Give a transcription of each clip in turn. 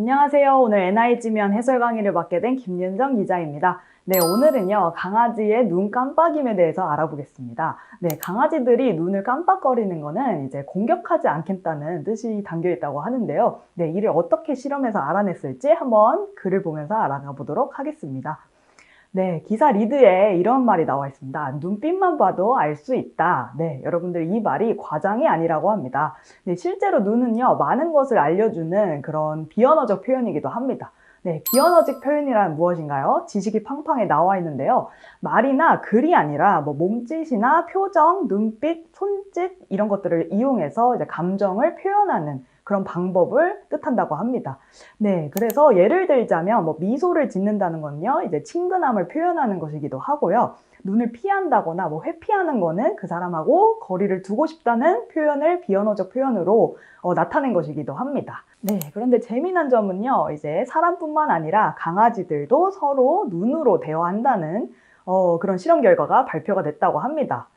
안녕하세요. 오늘 NIG면 해설 강의를 맡게 된 김윤정 기자입니다. 네, 오늘은요, 강아지의 눈 깜빡임에 대해서 알아보겠습니다. 네, 강아지들이 눈을 깜빡거리는 거는 이제 공격하지 않겠다는 뜻이 담겨 있다고 하는데요. 네, 이를 어떻게 실험해서 알아냈을지 한번 글을 보면서 알아가 보도록 하겠습니다. 네, 기사 리드에 이런 말이 나와 있습니다. 눈빛만 봐도 알 수 있다. 네, 여러분들 이 말이 과장이 아니라고 합니다. 네, 실제로 눈은요, 많은 것을 알려주는 그런 비언어적 표현이기도 합니다. 네, 비언어적 표현이란 무엇인가요? 지식이 팡팡에 나와 있는데요. 말이나 글이 아니라 뭐 몸짓이나 표정, 눈빛, 손짓 이런 것들을 이용해서 이제 감정을 표현하는 그런 방법을 뜻한다고 합니다. 네, 그래서 예를 들자면 뭐 미소를 짓는다는 건요, 이제 친근함을 표현하는 것이기도 하고요. 눈을 피한다거나 뭐 회피하는 거는 그 사람하고 거리를 두고 싶다는 표현을 비언어적 표현으로 어, 나타낸 것이기도 합니다. 네, 그런데 재미난 점은요, 이제 사람뿐만 아니라 강아지들도 서로 눈으로 대화한다는 어, 그런 실험 결과가 발표가 됐다고 합니다.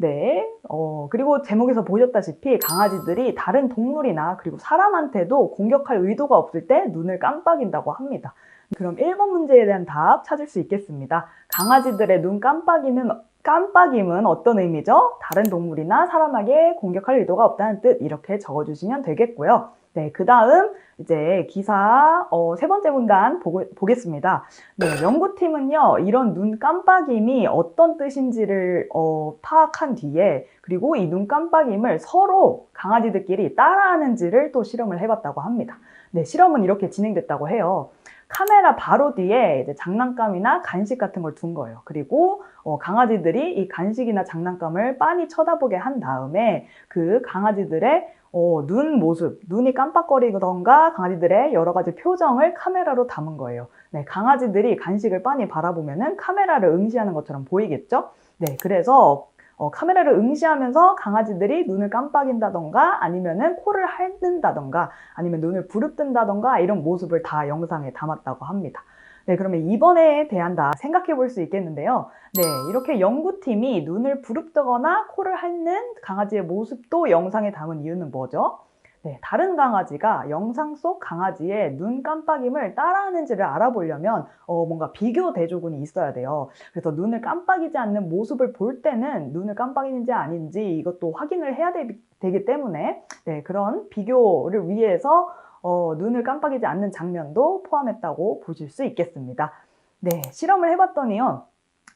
네, 어, 그리고 제목에서 보셨다시피 강아지들이 다른 동물이나 그리고 사람한테도 공격할 의도가 없을 때 눈을 깜빡인다고 합니다. 그럼 1번 문제에 대한 답 찾을 수 있겠습니다. 강아지들의 눈 깜빡이는 깜빡임은 어떤 의미죠? 다른 동물이나 사람에게 공격할 의도가 없다는 뜻 이렇게 적어주시면 되겠고요. 네, 그 다음 이제 기사 어, 세 번째 문단 보고, 보겠습니다. 네, 연구팀은요 이런 눈 깜빡임이 어떤 뜻인지를 어, 파악한 뒤에 그리고 이 눈 깜빡임을 서로 강아지들끼리 따라하는지를 또 실험을 해봤다고 합니다. 네, 실험은 이렇게 진행됐다고 해요. 카메라 바로 뒤에 장난감이나 간식 같은 걸 둔 거예요. 그리고 어, 강아지들이 이 간식이나 장난감을 빤히 쳐다보게 한 다음에 그 강아지들의 어, 눈 모습, 눈이 깜빡거리던가 강아지들의 여러 가지 표정을 카메라로 담은 거예요. 네, 강아지들이 간식을 빤히 바라보면은 카메라를 응시하는 것처럼 보이겠죠? 네, 그래서 어, 카메라를 응시하면서 강아지들이 눈을 깜빡인다던가 아니면은 코를 핥는다던가 아니면 눈을 부릅뜬다던가 이런 모습을 다 영상에 담았다고 합니다. 네, 그러면 이번에 대한 다 생각해 볼 수 있겠는데요. 네, 이렇게 연구팀이 눈을 부릅뜨거나 코를 핥는 강아지의 모습도 영상에 담은 이유는 뭐죠? 네, 다른 강아지가 영상 속 강아지의 눈 깜빡임을 따라하는지를 알아보려면 어, 뭔가 비교 대조군이 있어야 돼요. 그래서 눈을 깜빡이지 않는 모습을 볼 때는 눈을 깜빡이는지 아닌지 이것도 확인을 해야 되, 기 때문에 네, 그런 비교를 위해서 어, 눈을 깜빡이지 않는 장면도 포함했다고 보실 수 있겠습니다. 네, 실험을 해봤더니요.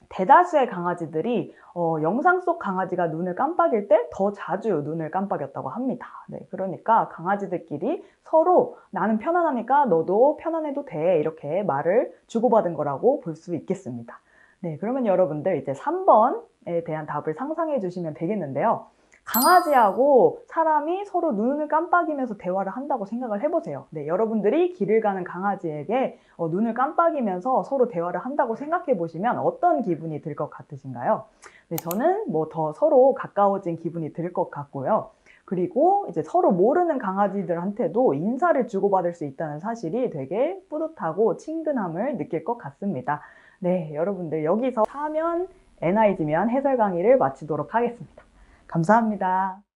대다수의 강아지들이 어, 영상 속 강아지가 눈을 깜빡일 때 더 자주 눈을 깜빡였다고 합니다. 네, 그러니까 강아지들끼리 서로 나는 편안하니까 너도 편안해도 돼 이렇게 말을 주고받은 거라고 볼 수 있겠습니다. 네, 그러면 여러분들 이제 3번에 대한 답을 상상해 주시면 되겠는데요. 강아지하고 사람이 서로 눈을 깜빡이면서 대화를 한다고 생각을 해보세요. 네, 여러분들이 길을 가는 강아지에게 어, 눈을 깜빡이면서 서로 대화를 한다고 생각해 보시면 어떤 기분이 들 것 같으신가요? 네, 저는 뭐 더 서로 가까워진 기분이 들 것 같고요. 그리고 이제 서로 모르는 강아지들한테도 인사를 주고받을 수 있다는 사실이 되게 뿌듯하고 친근함을 느낄 것 같습니다. 네, 여러분들 여기서 사면 NIG면 해설 강의를 마치도록 하겠습니다. 감사합니다.